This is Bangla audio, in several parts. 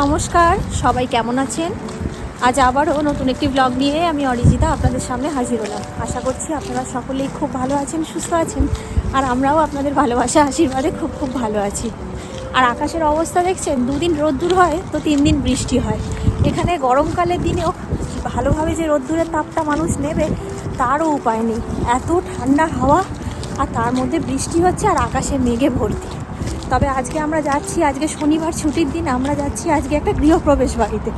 নমস্কার, সবাই কেমন আছেন? আজ আবারও নতুন একটি ব্লগ নিয়ে আমি অরিজিতা আপনাদের সামনে হাজির হলাম। আশা করছি আপনারা সকলেই খুব ভালো আছেন, সুস্থ আছেন, আর আমরাও আপনাদের ভালোবাসা, আশীর্বাদে খুব খুব ভালো আছি। আর আকাশের অবস্থা দেখছেন, দুদিন রোদ্দুর হয়, তো তিন দিন বৃষ্টি হয়। এখানে গরমকালের দিনেও ভালোভাবে যে রোদ্দুরের তাপটা মানুষ নেবে, তারও উপায় নেই। এত ঠান্ডা হাওয়া আর তার মধ্যে বৃষ্টি হচ্ছে আর আকাশে মেঘে ভর্তি। তবে আজকে আমরা যাচ্ছি, আজকে শনিবার ছুটির দিন, আমরা যাচ্ছি আজকে একটা গৃহপ্রবেশ বাড়িতে।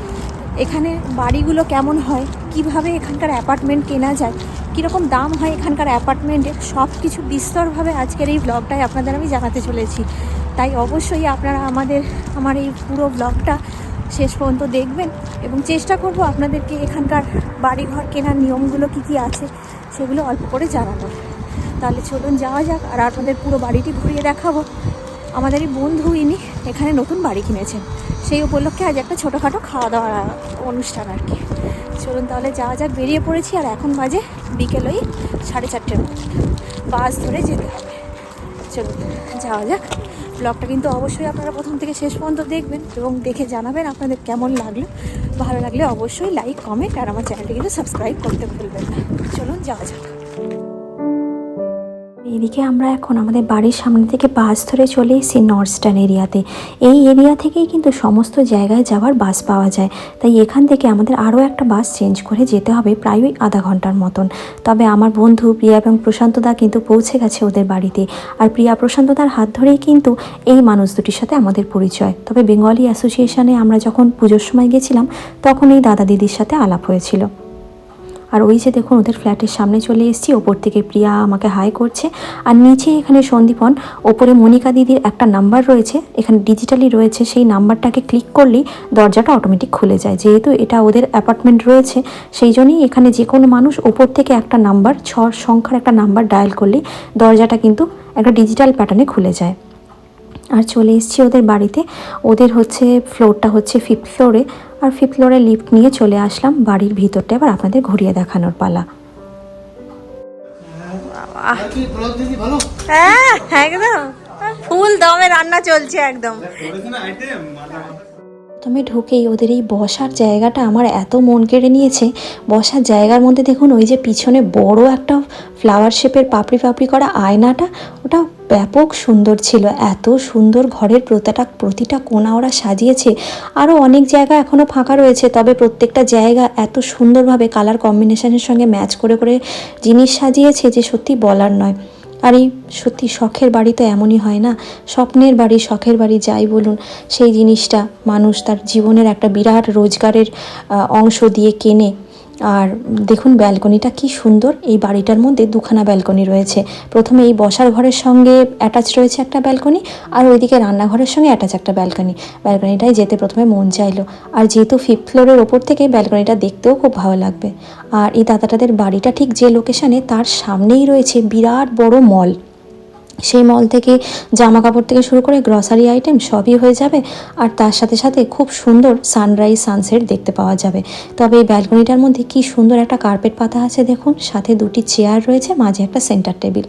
এখানে বাড়িগুলো কেমন হয়, কীভাবে এখানকার অ্যাপার্টমেন্ট কেনা যায়, কীরকম দাম হয় এখানকার অ্যাপার্টমেন্টে সব কিছু বিস্তরভাবে আজকের এই ব্লগটাই আপনাদের আমি জানাতে চলেছি। তাই অবশ্যই আপনারা আমাদের, আমার এই পুরো ব্লগটা শেষ পর্যন্ত দেখবেন এবং চেষ্টা করব আপনাদেরকে এখানকার বাড়িঘর কেনার নিয়মগুলো কী কী আছে সেগুলো অল্প করে জানানোর। তাহলে চলুন যাওয়া যাক আর আপনাদের পুরো বাড়িটি ঘুরিয়ে দেখাবো। আমাদের এই বন্ধু ইনি এখানে নতুন বাড়ি কিনেছেন। সেই উপলক্ষে আজ একটা ছোটোখাটো খাওয়া দাওয়ার অনুষ্ঠান আর কি। চলুন তাহলে যাওয়া যাক। বেরিয়ে পড়েছি আর এখন বাজে বিকেল ওই সাড়ে চারটের মতো বাস ধরে যেতে হবে। চলুন যাওয়া যাক। ব্লগটা কিন্তু অবশ্যই আপনারা প্রথম থেকে শেষ পর্যন্ত দেখবেন এবং দেখে জানাবেন আপনাদের কেমন লাগল। ভালো লাগলে অবশ্যই লাইক কমেন্ট আর আমার চ্যানেলটি কিন্তু সাবস্ক্রাইব করতে ভুলবেন না। চলুন, যাওয়া যাক। এদিকে আমরা এখন আমাদের বাড়ির সামনে থেকে বাস ধরে চলে এসেছি নর্থস্টার্ন এরিয়াতে। এই এরিয়া থেকেই কিন্তু সমস্ত জায়গায় যাওয়ার বাস পাওয়া যায়। তাই এখান থেকে আমাদের আরও একটা বাস চেঞ্জ করে যেতে হবে প্রায় ওই আধা ঘণ্টার মতন। তবে আমার বন্ধু প্রিয়া এবং প্রশান্তদা কিন্তু পৌঁছে গেছে ওদের বাড়িতে। আর প্রিয়া প্রশান্তদার হাত ধরেই কিন্তু এই মানুষ দুটির সাথে আমাদের পরিচয়। তবে বেঙ্গলি অ্যাসোসিয়েশনে আমরা যখন পুজোর সময় গেছিলাম, তখন এই দাদা দিদির সাথে আলাপ হয়েছিল। আর ওই যে দেখুন, ওদের ফ্ল্যাটের সামনে চলে এসেছি, ওপর থেকে প্রিয়া আমাকে হাই করছে। আর নিচে এখানে সন্দীপন, ওপরে মনিকা দিদির একটা নাম্বার রয়েছে, এখানে ডিজিটালি রয়েছে, সেই নাম্বারটাকে ক্লিক করলেই দরজাটা অটোমেটিক খুলে যায়। যেহেতু এটা ওদের অ্যাপার্টমেন্ট রয়েছে, সেই জন্যই এখানে যে কোনো মানুষ ওপর থেকে একটা নাম্বার ছ সংখ্যার একটা নাম্বার ডায়াল করলেই দরজাটা কিন্তু একটা ডিজিটাল প্যাটার্নে খুলে যায়। আর চলে এসেছি ওদের বাড়িতে। ওদের হচ্ছে ফ্লোরটা হচ্ছে ফিফথ ফ্লোরে আর ফিফথ ফ্লোরে লিফট নিয়ে চলে আসলাম বাড়ির ভিতরটা। এবার আপনাদের ঘুরিয়ে দেখানোর পালা। হ্যাঁ একদম। ফুল দমে রান্না চলছে একদম। প্রথমে ঢুকেই ওদের এই বসার জায়গাটা আমার এত মন কেড়ে নিয়েছে। বসার জায়গার মধ্যে দেখুন ওই যে পিছনে বড় একটা ফ্লাওয়ার শেপের পাপড়ি পাপড়ি করা আয়নাটা, ওটা ব্যাপক সুন্দর ছিল। এত সুন্দর ঘরের প্রতিটা প্রতিটা কোণা ওরা সাজিয়েছে। আরও অনেক জায়গা এখনও ফাঁকা রয়েছে, তবে প্রত্যেকটা জায়গা এত সুন্দরভাবে কালার কম্বিনেশনের সঙ্গে ম্যাচ করে করে জিনিস সাজিয়েছে যে সত্যি বলার নয়। আর এই সত্যি শখের বাড়ি তো এমনই হয় না? স্বপ্নের বাড়ি, শখের বাড়ি যাই বলুন, সেই জিনিসটা মানুষ তার জীবনের একটা বিরাট রোজগারের অংশ দিয়ে কেনে। আর দেখুন, ব্যালকনিটা কি সুন্দর। এই বাড়িটার মধ্যে দুখানা ব্যালকনি রয়েছে। প্রথমে এই বসার ঘরের সঙ্গে অ্যাটাচ রয়েছে একটা ব্যালকনি, আর ওইদিকে রান্নাঘরের সঙ্গে অ্যাটাচ একটা ব্যালকনি। ব্যালকনিটাই যেতে প্রথমে মন চাইলো। আর যেহেতু ফিফথ ফ্লোরের ওপর থেকে ব্যালকনিটা দেখতেও খুব ভালো লাগবে। আর এই দাদাটাদের বাড়িটা ঠিক যে লোকেশানে তার সামনেই রয়েছে বিরাট বড় মল সেই মল থেকে জামা কাপড় থেকে শুরু করে গ্রসারি আইটেম সবই হয়ে যাবে আর তার সাথে সাথে খুব সুন্দর সানরাইজ সানসেট দেখতে পাওয়া যাবে। তবে এই ব্যালকনিটার মধ্যে কি সুন্দর একটা কার্পেট পাতা আছে দেখুন, সাথে দুটি চেয়ার রয়েছে, মাঝে একটা সেন্টার টেবিল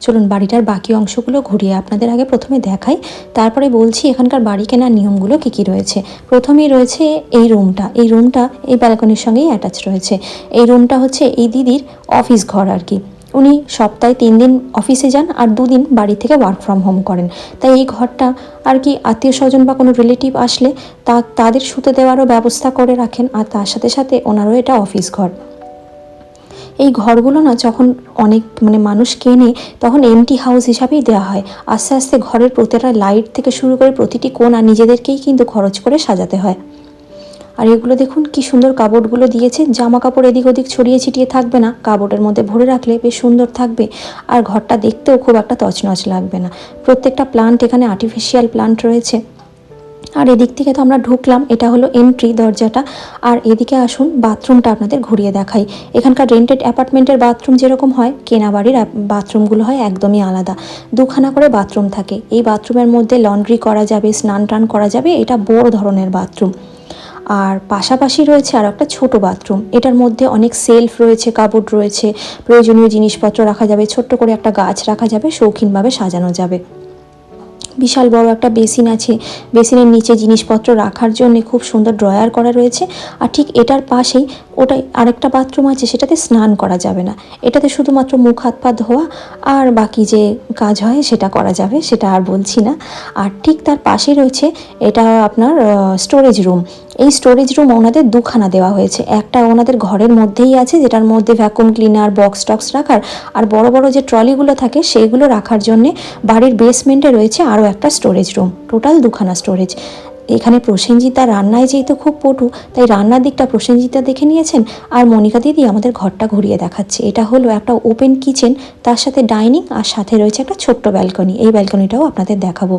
চলুন বাড়িটার বাকি অংশগুলো ঘুরিয়ে আপনাদের আগে প্রথমে দেখাই। তারপরে বলছি এখানকার বাড়ি কেনার নিয়মগুলো কী কী রয়েছে। প্রথমেই রয়েছে এই রুমটা এই রুমটা এই ব্যালকনির সঙ্গেই অ্যাটাচ রয়েছে। এই রুমটা হচ্ছে এই দিদির অফিস ঘর আর কি। উনি সপ্তাহে তিন দিন অফিসে যান আর দুদিন বাড়ি থেকে ওয়ার্ক ফ্রম হোম করেন। তাই এই ঘরটা আর কি আত্মীয় স্বজন বা কোনো রিলেটিভ আসলে তা, তাদের শুতে দেওয়ারও ব্যবস্থা করে রাখেন আর তার সাথে সাথে ওনারও এটা অফিস ঘর। এই ঘরগুলো না যখন অনেক মানে মানুষ কেনে তখন এমটি হাউস হিসাবেই দেওয়া হয়। আস্তে আস্তে ঘরের প্রতিটা লাইট থেকে শুরু করে প্রতিটি কোণা নিজেদেরকেই কিন্তু খরচ করে সাজাতে হয়। আর এগুলো দেখুন কি সুন্দর কাপড়গুলো দিয়েছে। জামা কাপড় এদিক ওদিক ছড়িয়ে ছিটিয়ে থাকবে না। কাপড়ের মধ্যে ভরে রাখলে বেশ সুন্দর থাকবে। আর ঘরটা দেখতেও খুব একটা তছনছ লাগবে না। প্রত্যেকটা প্লান্ট এখানে আর্টিফিশিয়াল প্লান্ট রয়েছে। আর এদিক থেকে তো আমরা ঢুকলাম। এটা হলো এন্ট্রি দরজাটা। আর এদিকে আসুন বাথরুমটা আপনাদের ঘুরিয়ে দেখাই। এখানকার রেন্টেড অ্যাপার্টমেন্টের বাথরুম যেরকম হয় কেনা বাড়ির বাথরুমগুলো হয় একদমই আলাদা। দুখানা করে বাথরুম থাকে। এই বাথরুমের মধ্যে লন্ড্রি করা যাবে স্নান টান করা যাবে। এটা বড় ধরনের বাথরুম আর পাশাপাশি রয়েছে আর একটা ছোট বাথরুম। এটার মধ্যে অনেক সেলফ রয়েছে, কাপড় রয়েছে, প্রয়োজনীয় জিনিসপত্র রাখা যাবে, ছোট্ট করে একটা গাছ রাখা যাবে, শৌখিনভাবে সাজানো যাবে। বিশাল বড় একটা বেসিন আছে। বেসিনের নিচে জিনিসপত্র রাখার জন্য খুব সুন্দর ড্রয়ার করা রয়েছে। আর ঠিক এটার পাশেই ওটাই আরেকটা বাথরুম আছে, সেটাতে স্নান করা যাবে না। এটাতে শুধুমাত্র মুখ, হাত, পা ধোয়া আর বাকি যে কাজ হয় সেটা করা যাবে, সেটা আর বলছি না। আর ঠিক তার পাশে রয়েছে এটা আপনার স্টোরেজ রুম এই স্টোরেজ রুম ওনাদের দুখানা দেওয়া হয়েছে। একটা ওনাদের ঘরের মধ্যেই আছে, যেটার মধ্যে ভ্যাকুম ক্লিনার বক্স টক্স রাখার, আর বড় বড় যে ট্রলিগুলো থাকে সেইগুলো রাখার জন্যে বাড়ির বেসমেন্টে রয়েছে আরও একটা স্টোরেজ রুম টোটাল দুখানা স্টোরেজ এখানে প্রসেনজিতা রান্নায় যেহেতু খুব পটু, তাই রান্নার দিকটা প্রসেনজিতা দেখে নিয়েছেন, আর মনিকা দিদি আমাদের ঘরটা ঘুরিয়ে দেখাচ্ছে। এটা হলো একটা ওপেন কিচেন তার সাথে ডাইনিং আর সাথে রয়েছে একটা ছোট্ট ব্যালকনি এই ব্যালকনিটাও আপনাদের দেখাবো।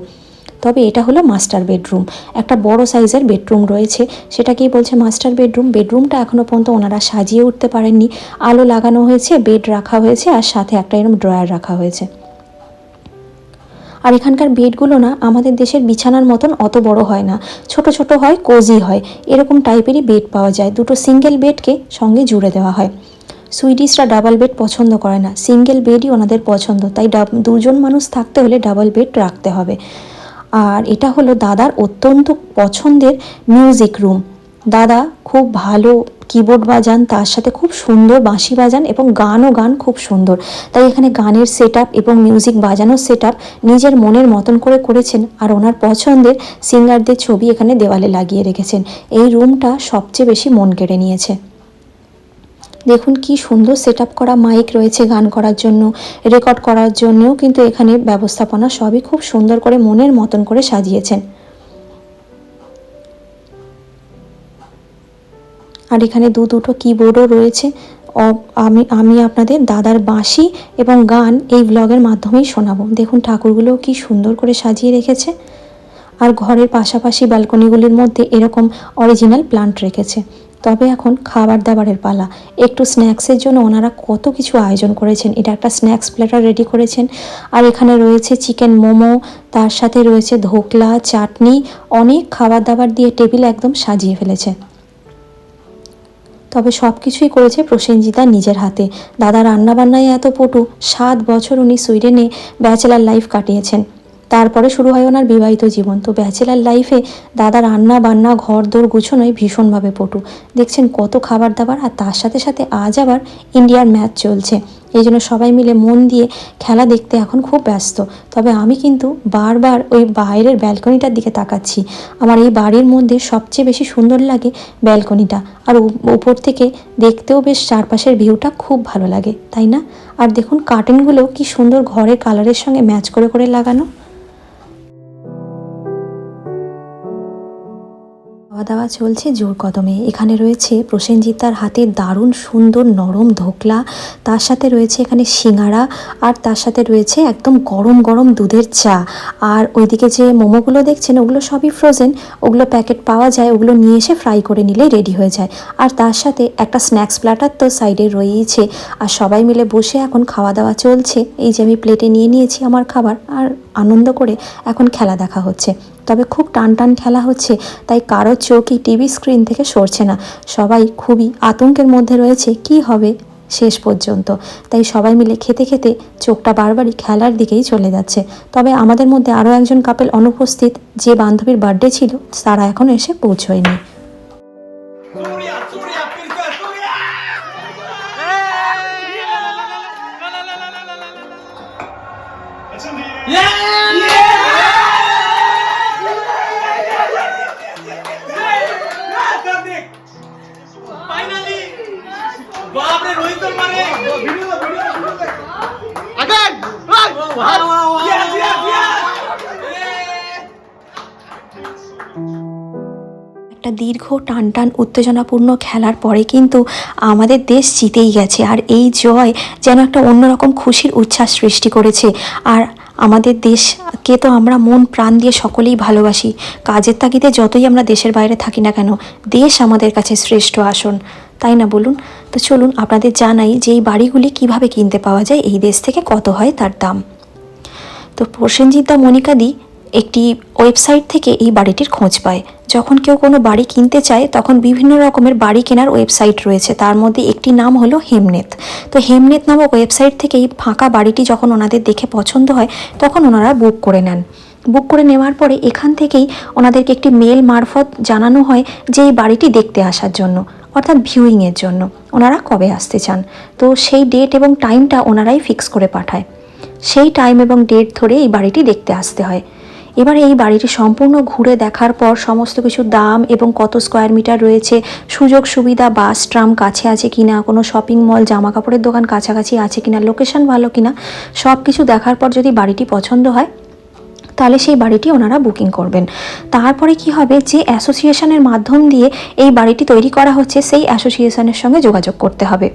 তবে এটা হলো মাস্টার বেডরুম। একটা বড় সাইজের বেডরুম রয়েছে। সেটাকেই বলছে মাস্টার বেডরুম। বেডরুমটা এখনও পর্যন্ত ওনারা সাজিয়ে উঠতে পারেননি। আলো লাগানো হয়েছে, বেড রাখা হয়েছে, আর সাথে একটা এরকম ড্রয়ার রাখা হয়েছে। আর এখানকার বেডগুলো না, আমাদের দেশের বিছানার মতন অত বড় হয় না। ছোট ছোট হয় কোজি হয়। এরকম টাইপেরই বেড পাওয়া যায়। দুটো সিঙ্গেল বেডকে সঙ্গে জুড়ে দেওয়া হয়। সুইডিশরা ডাবল বেড পছন্দ করে না। সিঙ্গেল বেডই ওনাদের পছন্দ। তাই দুজন মানুষ থাকতে হলে ডাবল বেড রাখতে হবে। আর এটা হলো দাদার অত্যন্ত পছন্দের মিউজিক রুম দাদা খুব ভালো কিবোর্ড বাজান, তার সাথে খুব সুন্দর বাঁশি বাজান এবং গানও গান খুব সুন্দর। তাই এখানে গানের সেট এবং মিউজিক বাজানোর সেট নিজের মনের মতন করে করেছেন আর ওনার পছন্দের সিঙ্গারদের ছবি এখানে দেওয়ালে লাগিয়ে রেখেছেন। এই রুমটা সবচেয়ে বেশি মন কেড়ে নিয়েছে। দেখুন কি সুন্দর সেট করা মাইক রয়েছে গান করার জন্য রেকর্ড করার জন্যও কিন্তু এখানে ব্যবস্থাপনা সবই খুব সুন্দর করে মনের মতন করে সাজিয়েছেন। আর এখানে দু দুটো কিবোর্ডও রয়েছে। আমি আমি আপনাদের দাদার বাঁশি এবং গান এই ব্লগের মাধ্যমেই শোনাবো। দেখুন ঠাকুরগুলোও কি সুন্দর করে সাজিয়ে রেখেছে। আর ঘরের পাশাপাশি ব্যালকনিগুলির মধ্যে এরকম অরিজিনাল প্লান্ট রেখেছে। তবে এখন খাবার দাবারের পালা। একটু স্ন্যাক্সের জন্য ওনারা কত কিছু আয়োজন করেছেন। এটা একটা স্ন্যাক্স প্লেটার রেডি করেছেন। আর এখানে রয়েছে চিকেন মোমো, তার সাথে রয়েছে ধোকলা, চাটনি, অনেক খাবার দাবার দিয়ে টেবিল একদম সাজিয়ে ফেলেছে। তবে সব কিছুই করেছে প্রসেনজিতা নিজের হাতে। দাদা রান্নাবান্নায় এত পটু, সাত বছর উনি সুইডেনে ব্যাচেলার লাইফ কাটিয়েছেন। তারপরে শুরু হয় ওনার বিবাহিত জীবন। তো ব্যাচেলার লাইফে দাদা রান্না, বান্না ঘর দোর গুছোনোয় ভীষণভাবে পটু। দেখছেন কত খাবার দাবার আর তার সাথে সাথে আজ আবার ইন্ডিয়ার ম্যাচ চলছে। এই জন্য সবাই মিলে মন দিয়ে খেলা দেখতে এখন খুব ব্যস্ত। তবে আমি কিন্তু বারবার ওই বাইরের ব্যালকনিটার দিকে তাকাচ্ছি। আমার এই বাড়ির মধ্যে সবচেয়ে বেশি সুন্দর লাগে ব্যালকনিটা। আর উপর থেকে দেখতেও বেশ চারপাশের ভিউটা খুব ভালো লাগে, তাই না? আর দেখুন কার্টেনগুলো কি সুন্দর ঘরের কালারের সঙ্গে ম্যাচ করে করে লাগানো। খাওয়া দাওয়া চলছে জোর কদমে। এখানে রয়েছে প্রসেনজিৎ তার হাতে দারুণ সুন্দর নরম ধোকলা তার সাথে রয়েছে এখানে সিঙ্গারা, আর তার সাথে রয়েছে একদম গরম গরম দুধের চা। আর ওইদিকে যে মোমোগুলো দেখছেন, ওগুলো সবই ফ্রোজেন ওগুলো প্যাকেট পাওয়া যায়, ওগুলো নিয়ে এসে ফ্রাই করে নিলেই রেডি হয়ে যায়। আর তার সাথে একটা স্ন্যাক্স প্ল্যাটার তো সাইডে রয়েইছে। আর সবাই মিলে বসে এখন খাওয়া দাওয়া চলছে। এই যে আমি প্লেটে নিয়ে নিয়েছি আমার খাবার, আর আনন্দ করে এখন খেলা দেখা হচ্ছে। তবে খুব টান টান খেলা হচ্ছে, তাই কারোর চোখই টিভি স্ক্রিন থেকে সরছে না। সবাই খুবই আতঙ্কের মধ্যে রয়েছে, কি হবে শেষ পর্যন্ত? তাই সবাই মিলে খেতে খেতে চোখটা বারবারই খেলার দিকেই চলে যাচ্ছে। তবে আমাদের মধ্যে আরও একজন কাপেল অনুপস্থিত, যে বান্ধবীর বার্থডে ছিল, তারা এখনও এসে পৌঁছয়নি। একটা দীর্ঘ টান টান উত্তেজনাপূর্ণ খেলার পরে কিন্তু আমাদের দেশ জিতেই গেছে। আর এই জয় যেন একটা অন্যরকম খুশির উচ্ছ্বাস সৃষ্টি করেছে। আর আমাদের দেশকে তো আমরা মন প্রাণ দিয়ে সকলেই ভালোবাসি। কাজের তাগিদে যতই আমরা দেশের বাইরে থাকি না কেন দেশ আমাদের কাছে শ্রেষ্ঠ আসন। তাই না বলুন? তো চলুন আপনাদের জানাই যে এই বাড়িগুলি কীভাবে কিনতে পাওয়া যায়, এই দেশ থেকে কত হয় তার দাম। তো প্রসেনজিৎ দা মনিকাদি একটি ওয়েবসাইট থেকে এই বাড়িটির খোঁজ পায়। যখন কেউ কোনো বাড়ি কিনতে চায়, তখন বিভিন্ন রকমের বাড়ি কেনার ওয়েবসাইট রয়েছে। তার মধ্যে একটি নাম হলো হেমনেত। তো হেমনেত নামক ওয়েবসাইট থেকে এই ফাঁকা বাড়িটি যখন ওনাদের দেখে পছন্দ হয়, তখন ওনারা বুক করে নেন। বুক করে নেওয়ার পরে এখান থেকেই ওনাদেরকে একটি মেল মারফত জানানো হয় যে এই বাড়িটি দেখতে আসার জন্য, অর্থাৎ ভিউইংয়ের জন্য। ওনারা কবে আসতে চান? তো সেই ডেট এবং টাইমটা ওনারাই ফিক্স করে পাঠায়। সেই টাইম এবং ডেট ধরে এই বাড়িটি দেখতে আসতে হয়। এবার এই বাড়িটি সম্পূর্ণ ঘুরে দেখার পর সমস্ত কিছু দাম এবং কত স্কোয়ার মিটার রয়েছে, সুযোগ সুবিধা বাস ট্রাম কাছে আছে কিনা, কোনো শপিং মল জামা কাপড়ের দোকান কাছাকাছি আছে কিনা লোকেশন ভালো কিনা সব কিছু দেখার পর যদি বাড়িটি পছন্দ হয় তাহলে সেই বাড়িটি ওনারা বুকিং করবেন। তারপরে কি হবে? যে অ্যাসোসিয়েশনের মাধ্যম দিয়ে এই বাড়িটি তৈরি করা হচ্ছে, সেই অ্যাসোসিয়েশনের সঙ্গে যোগাযোগ করতে হবে।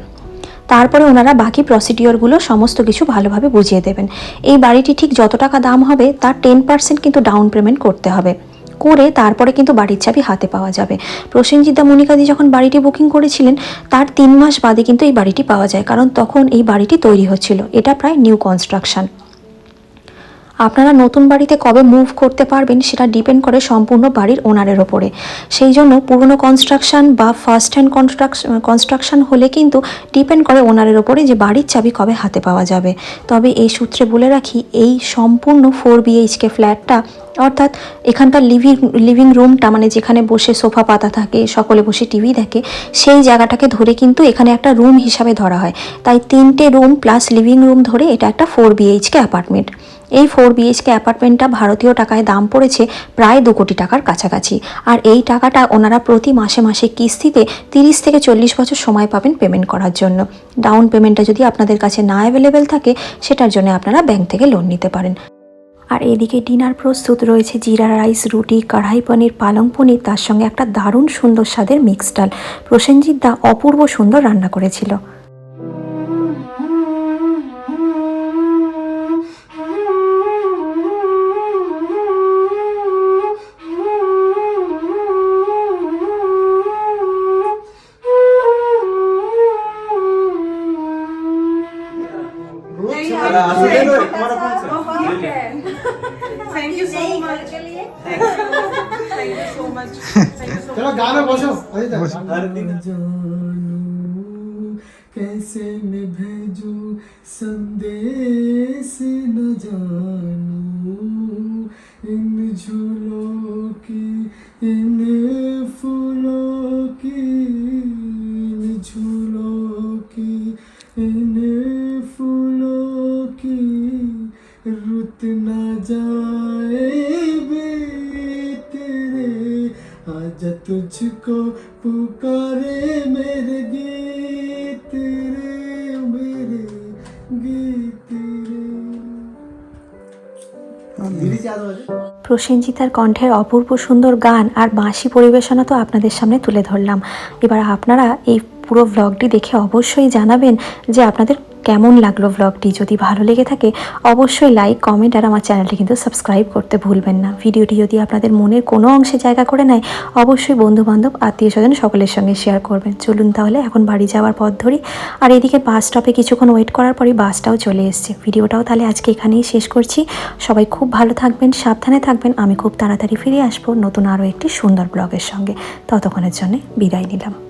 তারপরে ওনারা বাকি প্রসিডিওরগুলো সমস্ত কিছু ভালোভাবে বুঝিয়ে দেবেন। এই বাড়িটি ঠিক যত টাকা দাম হবে, তার টেন পার্সেন্ট কিন্তু ডাউন পেমেন্ট করতে হবে। করে তারপরে কিন্তু বাড়ির চাবি হাতে পাওয়া যাবে। প্রসেনজিৎ মনিকাদি যখন বাড়িটি বুকিং করেছিলেন, তার তিন মাস বাদে কিন্তু এই বাড়িটি পাওয়া যায়, কারণ তখন এই বাড়িটি তৈরি হচ্ছিল। এটা প্রায় নিউ কনস্ট্রাকশন। আপনারা নতুন বাড়িতে কবে মুভ করতে পারবেন সেটা ডিপেন্ড করে সম্পূর্ণ বাড়ির ওনারের ওপরে। সেই জন্য পুরনো কনস্ট্রাকশন বা ফার্স্ট হ্যান্ড কনস্ট্রাকশন কনস্ট্রাকশন হলে কিন্তু ডিপেন্ড করে ওনারের ওপরে যে বাড়ির চাবি কবে হাতে পাওয়া যাবে। তবে এই সূত্রে বলে রাখি, এই সম্পূর্ণ ফোর বিএইচকে ফ্ল্যাটটা অর্থাৎ এখানকার লিভিং লিভিং রুমটা মানে যেখানে বসে সোফা পাতা থাকে, সকলে বসে টিভি দেখে, সেই জায়গাটাকে ধরে কিন্তু এখানে একটা রুম হিসাবে ধরা হয়। তাই তিনটে রুম প্লাস লিভিং রুম ধরে এটা একটা ফোর বিএইচকে অ্যাপার্টমেন্ট এই ফোর বিএইচকে অ্যাপার্টমেন্টটা ভারতীয় টাকায় দাম পড়েছে প্রায় দু কোটি টাকার কাছাকাছি। আর এই টাকাটা ওনারা প্রতি মাসে মাসে কিস্তিতে তিরিশ থেকে চল্লিশ বছর সময় পাবেন পেমেন্ট করার জন্য। ডাউন পেমেন্টটা যদি আপনাদের কাছে না অ্যাভেলেবেল থাকে, সেটার জন্য আপনারা ব্যাংক থেকে লোন নিতে পারেন। আর এদিকে ডিনার প্রস্তুত রয়েছে জিরা রাইস, রুটি, কড়াই পনির, পালং পনির, তার সঙ্গে একটা দারুণ সুন্দর স্বাদের মিক্সড ডাল। প্রসেনজিৎ দা অপূর্ব সুন্দর রান্না করেছিল। बसो। जानू कैसे मैं भेजूं संदेश न जानू? इन झूलों की इन फूलों की इन झूलों की इन फूलों की रुत न जाए आजा तुझको पुकारे मेरे गीत रे मेरे गीत रे धीरे से आवाज প্রসেনজিতার কণ্ঠের অপূর্ব সুন্দর গান আর বাঁশি পরিবেশনা তো আপনাদের সামনে তুলে ধরলাম এবার আপনারা এই পুরো ভ্লগটি দেখে অবশ্যই জানাবেন যে আপনাদের কেমন লাগল ভ্লগটি যদি ভালো লেগে থাকে, অবশ্যই লাইক কমেন্ট আর আমার চ্যানেলটি কিন্তু সাবস্ক্রাইব করতে ভুলবেন না। ভিডিওটি যদি আপনাদের মনের কোনো অংশে জায়গা করে নেয়, অবশ্যই বন্ধুবান্ধব আত্মীয় স্বজন সকলের সঙ্গে শেয়ার করবেন। চলুন তাহলে এখন বাড়ি যাওয়ার পথ ধরি। আর এদিকে বাস স্টপে কিছুক্ষণ ওয়েট করার পরই বাসটাও চলে এসছে। ভিডিওটাও তাহলে আজকে এখানেই শেষ করছি। সবাই খুব ভালো থাকবেন, সাবধানে থাকবেন। আমি খুব তাড়াতাড়ি ফিরে আসব নতুন আরও একটি সুন্দর ব্লগের সঙ্গে। ততক্ষণের জন্য বিদায় নিলাম।